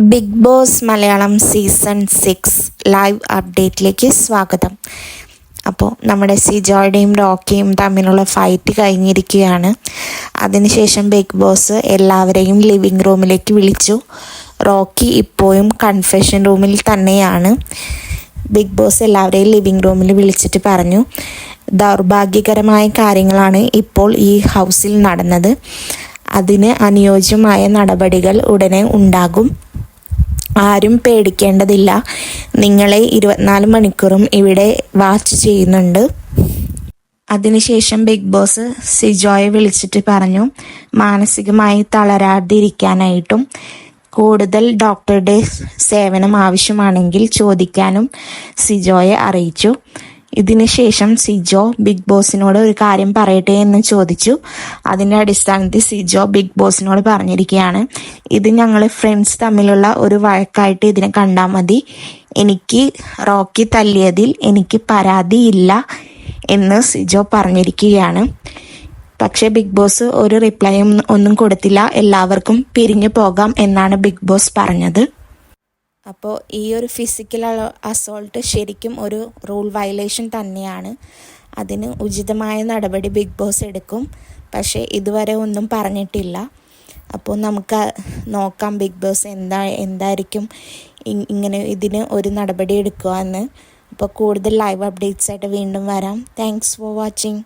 Big Boss Malayalam season six live അപ്ഡേറ്റിലേക്ക് സ്വാഗതം. അപ്പോൾ നമ്മുടെ സിജോയുടെയും റോക്കിയും തമ്മിലുള്ള ഫൈറ്റ് കഴിഞ്ഞിരിക്കുകയാണ്. അതിനുശേഷം ബിഗ് ബോസ് എല്ലാവരെയും ലിവിങ് റൂമിലേക്ക് വിളിച്ചു. റോക്കി ഇപ്പോഴും കൺഫെഷൻ റൂമിൽ തന്നെയാണ്. ബിഗ് ബോസ് എല്ലാവരെയും ലിവിങ് റൂമിൽ വിളിച്ചിട്ട് പറഞ്ഞു ദൗർഭാഗ്യകരമായ കാര്യങ്ങളാണ് ഇപ്പോൾ ഈ ഹൗസിൽ നടന്നത്. അതിന് അനുയോജ്യമായ നടപടികൾ ഉടനെ ഉണ്ടാകും. ആരും പേടിക്കേണ്ടതില്ല. നിങ്ങളെ ഇരുപത്തിനാല് മണിക്കൂറും ഇവിടെ വാച്ച് ചെയ്യുന്നുണ്ട്. അതിനുശേഷം ബിഗ് ബോസ് സിജോയെ വിളിച്ചിട്ട് പറഞ്ഞു മാനസികമായി തളരാതിരിക്കാനായിട്ടും കൂടുതൽ ഡോക്ടറുടെ സേവനം ആവശ്യമാണെങ്കിൽ ചോദിക്കാനും സിജോയെ അറിയിച്ചു. ഇതിനുശേഷം സിജോ ബിഗ് ബോസിനോട് ഒരു കാര്യം പറയട്ടെ എന്ന് ചോദിച്ചു. അതിന്റെ അടിസ്ഥാനത്തിൽ സിജോ ബിഗ് ബോസിനോട് പറഞ്ഞിരിക്കുകയാണ് ഇത് ഞങ്ങൾ ഫ്രണ്ട്സ് തമ്മിലുള്ള ഒരു വഴക്കായിട്ട് ഇതിനെ കണ്ടാൽ മതി. എനിക്ക് റോക്കി തല്ലിയതിൽ എനിക്ക് പരാതിയില്ല എന്ന് സിജോ പറഞ്ഞിരിക്കുകയാണ്. പക്ഷേ ബിഗ് ബോസ് ഒരു റിപ്ലൈ ഒന്നും കൊടുത്തില്ല. എല്ലാവർക്കും പിരിഞ്ഞു പോകാം എന്നാണ് ബിഗ് ബോസ് പറഞ്ഞത്. അപ്പോൾ ഈ ഒരു ഫിസിക്കൽ അസോൾട്ട് ശരിക്കും ഒരു റൂൾ വയലേഷൻ തന്നെയാണ്. അതിന് ഉചിതമായ നടപടി ബിഗ് ബോസ് എടുക്കും. പക്ഷേ ഇതുവരെ ഒന്നും പറഞ്ഞിട്ടില്ല. അപ്പോൾ നമുക്ക് നോക്കാം ബിഗ് ബോസ് എന്താ എന്തായിരിക്കും ഇങ്ങനെ ഇതിന് ഒരു നടപടി എടുക്കുക എന്ന് അപ്പോൾ കൂടുതൽ ലൈവ് അപ്ഡേറ്റ്സ് ആയിട്ട് വീണ്ടും വരാം. Thanks for watching